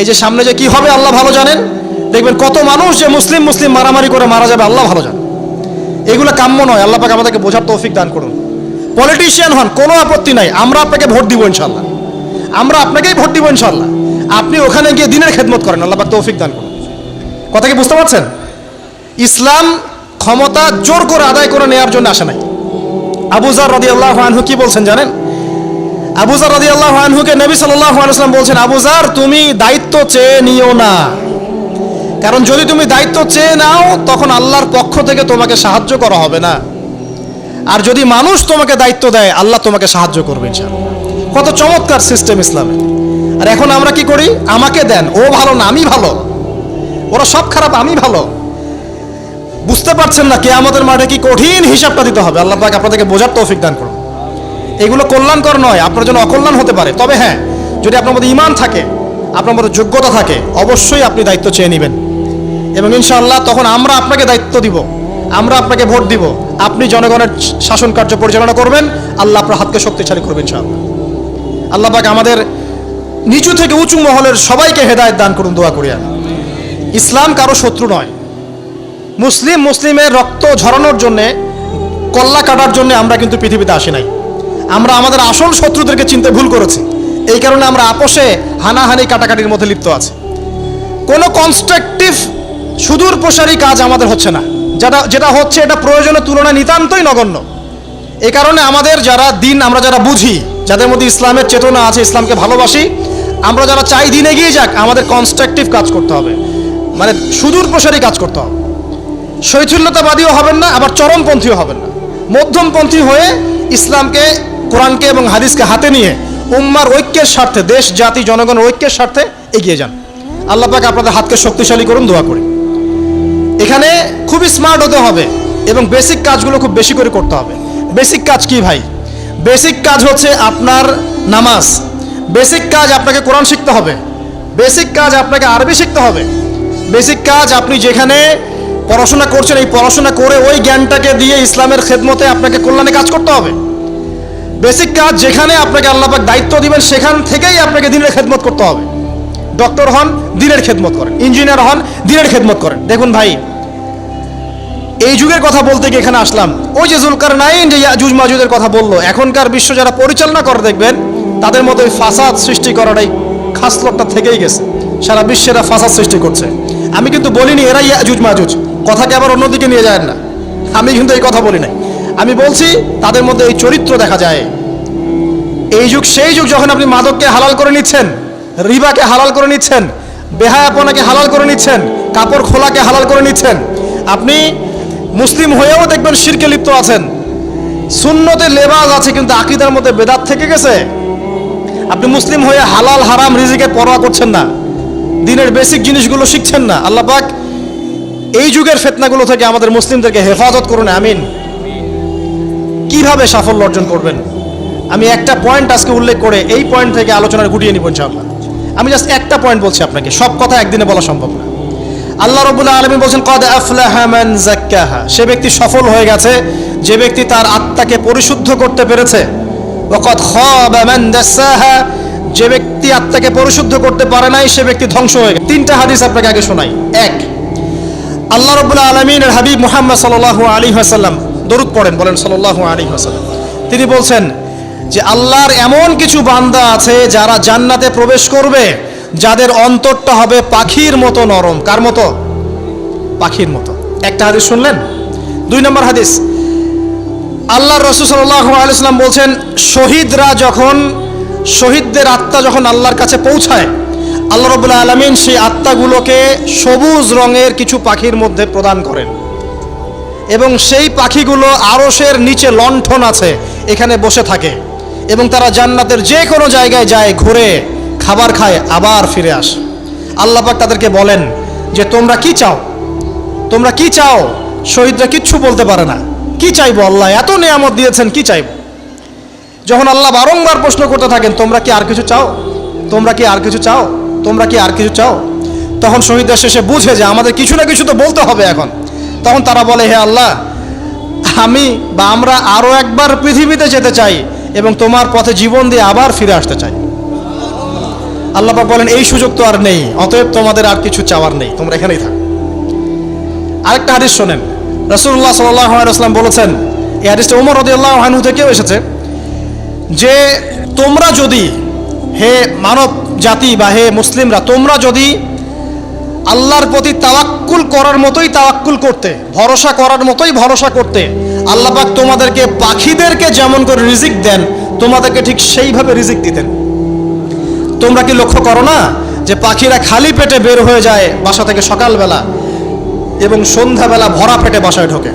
এই যে সামনে যে কি হবে, আল্লাহ ভালো জানেন? দেখবেন কত মানুষ যে মুসলিম মুসলিম মারামারি করে মারা যাবে, আল্লাহ ভালো জানেন এগুলো কাম্য নয়, আল্লাহ পাক আমাদেরকে বোঝার তৌফিক দান করুন। পলিটিশিয়ান হন, কোনো আপত্তি নাই, আমরা আপনাকে ভোট দিব ইনশাল্লাহ আমরা আপনাকেই ভোট দিব ইনশাল্লাহ আপনি ওখানে গিয়ে দিনের খেদমত করেন, আল্লাহ পাক তৌফিক দান করুন। কথা কি বুঝতে পারছেন? ইসলাম ক্ষমতা জোর করে আদায় করে নেওয়ার জন্য আসে নাই। আবুজার রদি আল্লাহ আনহু কি বলছেন জানেন? আবুজার রদি আল্লাহ আনহুকে নবী আলাইসলাম বলছেন আবুজার তুমি দায়িত্ব চেয়ে নিও না। কারণ যদি তুমি দায়িত্ব চেয়ে নাও, তখন আল্লাহর পক্ষ থেকে তোমাকে সাহায্য করা হবে না। আর যদি মানুষ তোমাকে দায়িত্ব দেয়, আল্লাহ তোমাকে সাহায্য করবে কত চমৎকার সিস্টেম ইসলামে। আর এখন আমরা কি করি? আমাকে দেন। ও ভালো না, আমি ভালো। ওরা সব খারাপ, আমি ভালো। বুঝতে পারছেন না কে আমাদের মাঠে কি কঠিন হিসাবটা দিতে হবে। আল্লাহ আপনাদেরকে বোঝার তৌফিক দান করুন। এগুলো কল্যাণকর নয়, আপনার জন্য অকল্যাণ হতে পারে। তবে হ্যাঁ যদি আপনার মধ্যে ইমান থাকে, আপনার মধ্যে যোগ্যতা থাকে, অবশ্যই আপনি দায়িত্ব চেয়ে নেবেন। এবং ইনশাআল্লাহ তখন আমরা আপনাকে দায়িত্ব দিব, আমরা আপনাকে ভোট দিব, আপনি জনগণের শাসন কার্য পরিচালনা করবেন, আল্লাহ আপনার হাতকে শক্তিশালী করবেন ইনশাআল্লাহ। আল্লাহ পাক আমাদের নিচু থেকে উঁচু মহলের সবাইকে হেদায়ত দান করুন, দোয়া করিয়া ইসলাম কারও শত্রু নয়। মুসলিম মুসলিমের রক্ত ঝরানোর জন্যে, কল্লা কাটার জন্য আমরা কিন্তু পৃথিবীতে আসি নাই। আমরা আমাদের আসল শত্রুদেরকে চিনতে ভুল করেছি। এই কারণে আমরা আপোষে হানাহানি কাটাকাটির মধ্যে লিপ্ত আছি। কোনো কনস্ট্রাকটিভ সুদূর প্রসারী কাজ আমাদের হচ্ছে না। যেটা যেটা হচ্ছে এটা প্রয়োজনের তুলনায় নিতান্তই নগণ্য। এ কারণে আমাদের যারা দিন, আমরা যারা বুঝি, যাদের মধ্যে ইসলামের চেতনা আছে, ইসলামকে ভালোবাসি, আমরা যারা চাই দিন এগিয়ে যাক, আমাদের কনস্ট্রাকটিভ কাজ করতে হবে। মানে সুদূর প্রসারী কাজ করতে হবে। শৈথিল্যতাবাদীও হবেন না, আবার চরমপন্থীও হবেন না। মধ্যমপন্থী হয়ে ইসলামকে কোরআনকে এবং হাদিসকে হাতে নিয়ে উম্মার ঐক্যের স্বার্থে, দেশ, জাতি জনগণের ঐক্যের স্বার্থে এগিয়ে যান। আল্লাহ পাক আপনাদের হাতকে শক্তিশালী করুন, দোয়া করি। এখানে খুবই স্মার্ট হতে হবে এবং বেসিক কাজগুলো খুব বেশি করে করতে হবে। বেসিক কাজ কি ভাই? বেসিক কাজ হচ্ছে আপনার নামাজ। বেসিক কাজ আপনাকে কোরআন শিখতে হবে। বেসিক কাজ আপনাকে আরবি শিখতে হবে। বেসিক কাজ আপনি যেখানে পড়াশোনা করছেন, এই পড়াশোনা করে ওই জ্ঞানটাকে দিয়ে ইসলামের খেদমতে আপনাকে কল্যাণে কাজ করতে হবে। বেসিক কাজ যেখানে আপনাকে আল্লাপাক দায়িত্ব দিবেন, সেখান থেকেই আপনাকে দিনের খেদমত করতে হবে। ডক্টর হন, দিনের খেদমত করেন। ইঞ্জিনিয়ার হন, দিনের খেদমত করেন। দেখুন ভাই, এই যুগের কথা বলতে গিয়ে এখানে আসলাম। ওই যে জুলকার নাইন যে ইয়াজুজ মাজুদের কথা বলল, এখনকার বিশ্ব যারা পরিচালনা করে দেখবেন, তাদের মধ্যে ওই ফাসাদ সৃষ্টি করাটাই খাসলটটা থেকেই গেছে। সারা বিশ্বেরা ফাসাদ সৃষ্টি করছে। আমি কিন্তু বলিনি এরা ইয়াজুজ মাজুজ। কথাকে আবার অন্যদিকে নিয়ে যায় না। আমি কিন্তু এই কথা বলি নাই। আমি বলছি, তাদের মধ্যে এই চরিত্র দেখা যায়। এই যুগ, সেই যুগ যখন আপনি মাদককে হালাল করে নিচ্ছেন, রিবাকে হালাল করে নিচ্ছেন, বেহায়াপনাকে হালাল করে নিচ্ছেন, কাপড় খোলাকে হালাল করে নিচ্ছেন, আপনি মুসলিম হয়েও দেখবেন শিরকে লিপ্ত আছেন। শূন্যতে লেবাজ আছে, কিন্তু আকিদার মধ্যে বেদাত থেকে গেছে। আপনি মুসলিম হয়ে হালাল, হারাম, রিজিকে পরোয়া করছেন না। দিনের বেসিক জিনিসগুলো শিখছেন না। আল্লাহ পাক এই যুগের ফেতনাগুলো থেকে আমাদের মুসলিমদেরকে হেফাজত করুন, আমিন। কীভাবে সাফল্য অর্জন করবেন? আমি একটা পয়েন্ট আজকে উল্লেখ করে এই পয়েন্ট থেকে আলোচনার গুটিয়ে নিব ইনশাআল্লাহ। আমি জাস্ট একটা পয়েন্ট বলছি আপনাকে, সব কথা একদিনে বলা সম্ভব না। আল্লাহ রবুল্লাহ আলমী বলছেন, কদ আফলাহা মান জাক্কাহা সে ব্যক্তি সফল হয়ে গেছে, যে ব্যক্তি তার আত্মাকে পরিশুদ্ধ করতে পেরেছে। ওকদ খাবা মান দাসাহা যে ব্যক্তি আত্মাকে পরিশুদ্ধ করতে পারে নাই, সে ব্যক্তি ধ্বংস হয়ে গেছে। তিনটা হাদিস আপনাকে আগে শোনাই। এক, আল্লাহ রবুল্লাহ আলমিনের হাবিব মুহাম্মদ সাল্লাহ আলী হাসাল্লাম দরুদ পড়েন, বলেন সাল্লাহ আলী হাসাল্লাম তিনি বলছেন যে আল্লাহর এমন কিছু বান্দা আছে যারা জান্নাতে প্রবেশ করবে, যাদের অন্তরটা হবে পাখির মতো নরম। কার মতো? পাখির মতো। একটা হাদিস শুনলেন? দুই নম্বর হাদিস। আল্লাহ রসুল সাল্লাহ আলাইসাল্লাম বলছেন, শহীদরা যখন, শহীদদের আত্মা যখন আল্লাহর কাছে পৌঁছায়, আল্লাহ রবুল্লা আলমিন সেই আত্মাগুলোকে সবুজ রঙের কিছু পাখির মধ্যে প্রদান করেন। এবং সেই পাখিগুলো আরসের নিচে লণ্ঠন আছে, এখানে বসে থাকে। এবং তারা জান্নাতের যে কোনো জায়গায় যায়, ঘুরে, খাবার খায়, আবার ফিরে আসে। আল্লাহ পাক তাদেরকে বলেন যে, তোমরা কি চাও? তোমরা কি চাও? শহীদরা কিচ্ছু বলতে পারে না। কি চাইব আল্লাহ? এত নিয়ামত দিয়েছেন, কি চাইব? যখন আল্লাহ বারংবার প্রশ্ন করতে থাকেন, তোমরা কি আর কিছু চাও? তোমরা কি আর কিছু চাও? তোমরা কি আর কিছু চাও? তখন শহীদরা শেষে বুঝে যে, আমাদের কিছু না কিছু তো বলতে হবে এখন। তখন তারা বলে, হে আল্লাহ, আমি বা আমরা আরও একবার পৃথিবীতে যেতে চাই এবং তোমার পথে জীবন দিয়ে আবার ফিরে আসতে চাই। আল্লাহ বলেন, এই সুযোগ তো আর নেই, অতএব তোমাদের আর কিছু চাওয়ার নেই, তোমরা এখানেই থাক। আরেকটা হাদিস শোনেন। রসুল্লাহ সাল্লাম বলেছেন, এই হাদিসটা উমর রদিয়াল্লাহ হানু থেকেও এসেছে, যে তোমরা যদি, হে মানব জাতি বা হে মুসলিমরা, তোমরা যদি আল্লাহর প্রতি তাওয়াক্কুল করার মতোই তাওয়াক্কুল করতে, ভরসা করার মতোই ভরসা করতে। আল্লাহ পাক তোমাদেরকে, পাখিদেরকে যেমন করে রিজিক দেন, তোমাদেরকে ঠিক সেইভাবে রিজিক দিতেন। তোমরা কি লক্ষ্য করো না যে পাখিরা খালি পেটে বের হয়ে যায় বাসা থেকে সকালবেলা এবং সন্ধ্যাবেলা ভরা পেটে বাসায় ঢোকে?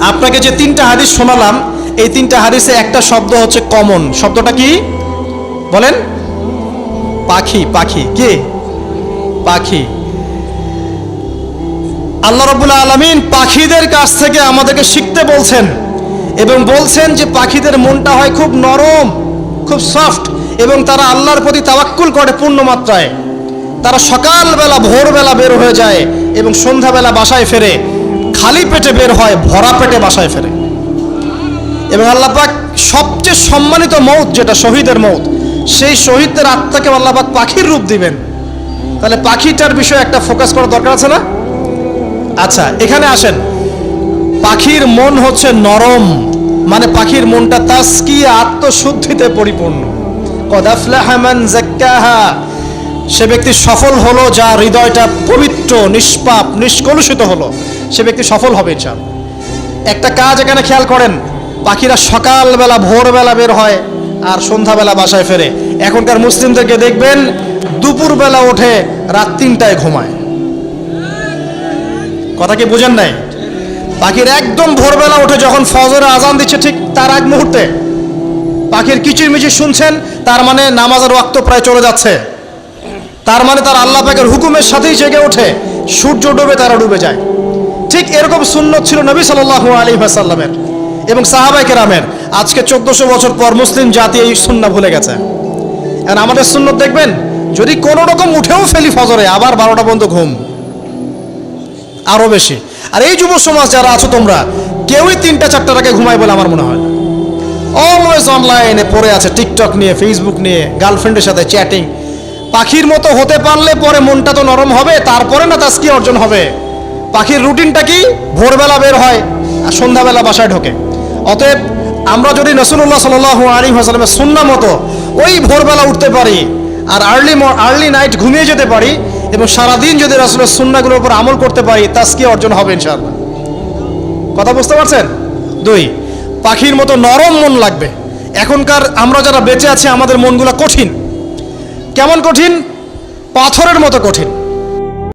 আপনাকে যে তিনটা হাদিস শোনালাম, এই তিনটা হাদিসে একটা শব্দ হচ্ছে কমন শব্দটা কি? বলেন। পাখি পাখি। কে? পাখি। আল্লাহ রবুল্লা আলমিন পাখিদের কাছ থেকে আমাদেরকে শিখতে বলছেন এবং বলছেন যে পাখিদের মনটা হয় খুব নরম, খুব সফট এবং তারা আল্লাহর প্রতি তাওয়াক্কুল করে পূর্ণ মাত্রায় তারা সকালবেলা, ভোরবেলা বের হয়ে যায় এবং সন্ধ্যাবেলা বাসায় ফেরে, খালি পেটে বের হয়, ভরা পেটে বাসায় ফেরে। এবং আল্লাহ পাক সবচেয়ে সম্মানিত মৌত যেটা শহীদের মৌত সেই শহীদদের আত্মাকে আল্লাপাক পাখির রূপ দিবেন। তাহলে পাখিটার বিষয়ে একটা ফোকাস করার দরকার আছে না? আচ্ছা এখানে আসেন। পাখির মন হচ্ছে নরম মানে পাখির মনটা তাস্কি, আত্মশুদ্ধিতে পরিপূর্ণ। সে ব্যক্তি সফল হলো যা হৃদয়টা পবিত্র, নিষ্পাপ, নিষ্কলুষিত হলো। সে ব্যক্তি সফল হবে ইনশাল একটা কাজ এখানে খেয়াল করেন, পাখিরা সকালবেলা, ভোরবেলা বের হয়, আর সন্ধ্যাবেলা বাসায় ফেরে। এখনকার মুসলিমদেরকে দেখবেন দুপুরবেলা ওঠে, রাত তিনটায় ঘুমায়। কথা কি বুঝেন নাই? পাখির একদম ভোরবেলা উঠে যখন ফজরে আজান দিচ্ছে ঠিক তার এক মুহূর্তে। পাখির কিচির মিচির শুনছেন, তার মানে নামাজের ওয়াক্ত প্রায় চলে যাচ্ছে। তার মানে তার আল্লাহ পাকের হুকুমের সাথেই জেগে ওঠে, সূর্য ডুবে তারা ডুবে যায়। ঠিক এরকম সুন্নত ছিল নবী সাল্লাহ আলী সাল্লামের এবং সাহাবাই কেরামের। আজকে চোদ্দশো বছর পর মুসলিম জাতি এই সুন্না ভুলে গেছে। আর আমাদের সুন্নত দেখবেন? যদি কোনো রকম উঠেও ফেলি ফজরে, আবার বারোটা পর্যন্ত ঘুম। আরও বেশি। আর এই যুব সমাজ যারা আছো তোমরা, কেউই তিনটা আগে ঘুমায় বলে আমার মনে হয়। অলওয়েজ অনলাইনে পড়ে আছে টিকটক নিয়ে ফেসবুক নিয়ে গার্লফ্রেন্ডের সাথে চ্যাটিং পাখির মতো হতে পারলে পরে মনটা তো নরম হবে, তারপরে না তাস্কি অর্জন হবে। পাখির রুটিনটা কি? ভোরবেলা বের হয় আর সন্ধ্যাবেলা বাসায় ঢোকে। অতএব আমরা যদি নসুল্লাহ সাল আলী হাসালামের সুন্না মতো ওই ভোরবেলা উঠতে পারি আর আর্লি আর্লি নাইট ঘুমিয়ে যেতে পারি এবং সারাদিন যদি রাসুলের সুন্নাগুলোর উপর আমল করতে পারি তাস্কি অর্জন হবে ইনশাআল্লাহ। কথা বুঝতে পারছেন? দুই, পাখির মতো নরম মন লাগবে। এখনকার আমরা যারা বেঁচে আছি, আমাদের মনগুলো কঠিন। কেমন কঠিন? পাথরের মতো কঠিন।